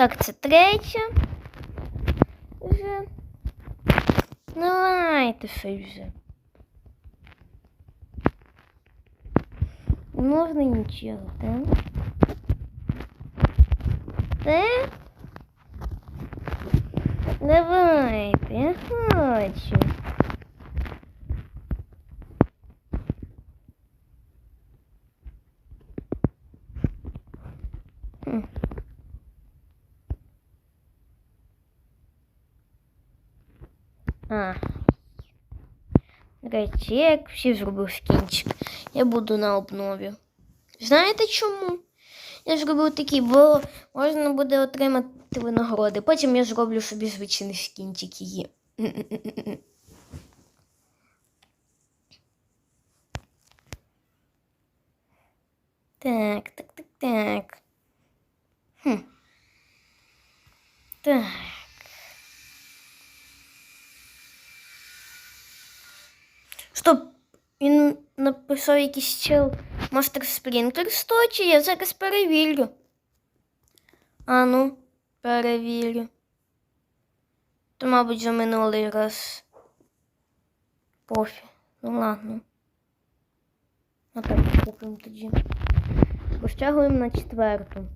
Так, це третя. Вже. Давайте щось вже. Можна нічого, так? Так? Давайте, я хочу. Хм. А. Речі, як всі зробив скінчик. Я буду на обнові. Знаєте чому? Я зробив такий, бо можна буде отримати винагороди. Потім я зроблю собі звичайний скінчик її. Так, так, так, так. Хм. Так. Стоп, він написав якийсь чел Мастер Спрінклер сточі, я зараз перевірю. А ну, перевірю. То, мабуть, за минулий раз. Пофі. Ну ладно. Так купимо тоді. Розтягуємо на четверту.